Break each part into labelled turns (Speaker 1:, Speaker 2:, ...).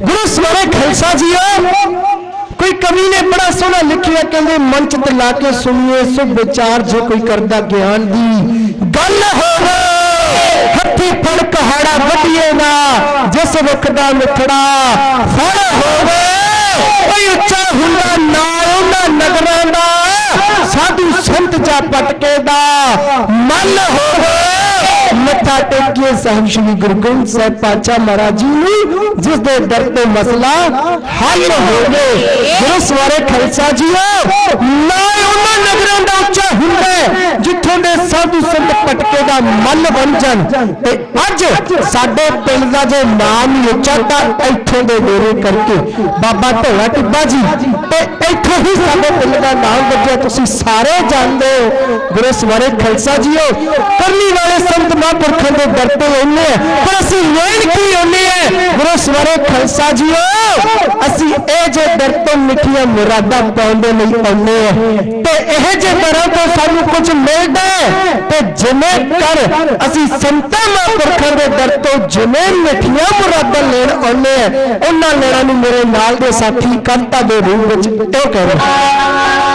Speaker 1: ਗੁਰੂ ਸਵਾਰੇ ਖਾਲਸਾ ਜੀਓ ਕੋਈ ਕਵੀ ਨੇ ਬੜਾ ਸੋਹਣਾ ਲਿਖਿਆ, ਕਹਿੰਦੇ ਮੰਚ ਤੇ ਲਾ ਕੇ ਸੁਣੀਏ, ਸੁਭ ਵਿਚਾਰ ਜੋ ਕੋਈ ਕਰਦਾ ਗਿਆਨ ਦੀ। ਗੱਲ ਹੋਵੇ ਹੱਥੀ ਫੜ ਕਹਾੜਾ ਵੱਢੀਏ ਨਾ, ਜਿਸ ਵਕਤ ਦਾ ਮਿੱਠੜਾ ਫੜ ਹੋਵੇ। ਕੋਈ ਉੱਚਾ ਹੁੰਦਾ ਨਾ ਉਹਨਾਂ ਨਗਰਾਂ ਦਾ, ਸਾਧੂ ਸੰਤ ਜਾ ਪਟਕੇ ਦਾ। ਮਨ ਹੋਵੇ। ਮੱਥਾ ਟੇਕੀਏ ਸਾਹਿਬ ਸ਼੍ਰੀ ਗੁਰੂ ਗ੍ਰੰਥ ਸਾਹਿਬ ਪਾਤਸ਼ਾਹ ਮਹਾਰਾਜ ਜੀ ਨੂੰ ਜਿਸ ਦੇ ਦਰ ਤੇ ਮਸਲਾ ਹੱਲ ਹੋਵੇ ਗੁਰੂ ਸਵਾਰੇ ਖਾਲਸਾ ਜੀਓ। ਨਾ ਉਹਨਾਂ ਨਗਰਾਂ ਦਾ ਉੱਚਾ ਹੁੰਦਾ ਜਿੱਥੋਂ ਦੇ ਸਾਧੂ ਸੰਤ ਪਟਕੇ ਦਾ ਮਨ ਬਣ ਜਾਣ। ਤੇ ਅੱਜ ਸਾਡੇ ਪਿੰਡ ਦਾ ਜੇ ਨਾਮ ਹੀ ਉੱਚਾ ਤਾਂ ਇੱਥੋਂ ਦੇ ਡੇਰੇ ਕਰਕੇ ਬਾਬਾ ਢੋਲਾ ਟਿੱਬਾ ਜੀ। ਤੇ ਇੱਥੋਂ ਹੀ ਸਾਡੇ ਪਿੰਡ ਦਾ ਨਾਮ ਵੱਜਿਆ। ਤੁਸੀਂ ਸਾਰੇ ਜਾਣਦੇ ਹੋ, ਗੁਰੂ ਸਵਾਰੇ ਖਾਲਸਾ ਜੀਓ। ਕਰਨੀ ਵਾਲੇ ਸੰਤ ਮਹਾਂਪੁਰਖਾਂ ਦੇ ਦਰ ਤੇ ਆਉਂਦੇ ਆ। ਪਰ ਅਸੀਂ ਲੈਣ ਕੀ ਆਉਂਦੇ ਆ? ਗੁਰੂ ਸਵਾਰੇ ਖਾਲਸਾ ਜੀਓ। ਅਸੀਂ ਇਹ ਜੇ ਦਰ ਤੋਂ ਮਿੱਠੀਆਂ ਮੁਰਾਦਾਂ ਪਾਉਣ ਦੇ ਲਈ ਆਉਂਦੇ ਆ ਤੇ ਇਹ ਜੇ ਦਰਾਂ ਤੋਂ ਸਾਨੂੰ ਕੁਝ ਮਿਲਦਾ ਹੈ, ਤੇ ਜਿਵੇਂ ਕਰ, ਅਸੀਂ ਸੰਤਾਂ ਮਹਾਂਪੁਰਖਾਂ ਦੇ ਦਰ ਤੋਂ ਜਿਵੇਂ ਮਿੱਠੀਆਂ ਮੁਰਾਦਾਂ ਲੈਣ ਆਉਂਦੇ ਆ ਉਹਨਾਂ ਲੈਣਾਂ ਨੂੰ ਮੇਰੇ ਨਾਲ ਦੇ ਸਾਥੀ ਕਵਿਤਾ ਦੇ ਰੂਪ ਵਿੱਚ ਇਹ ਰਹੇ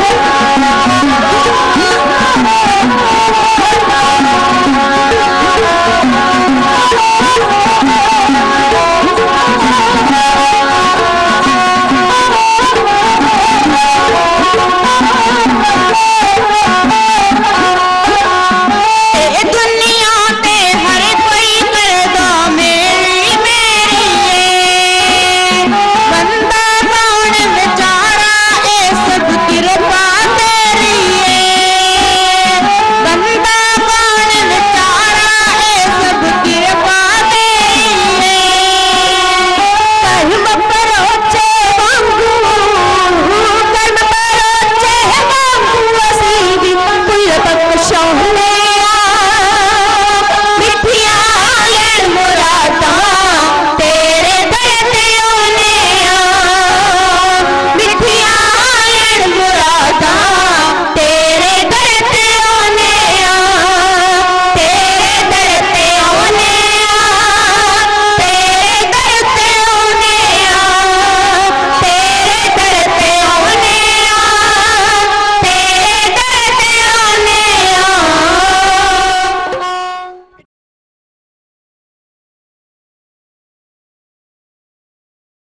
Speaker 1: Woo!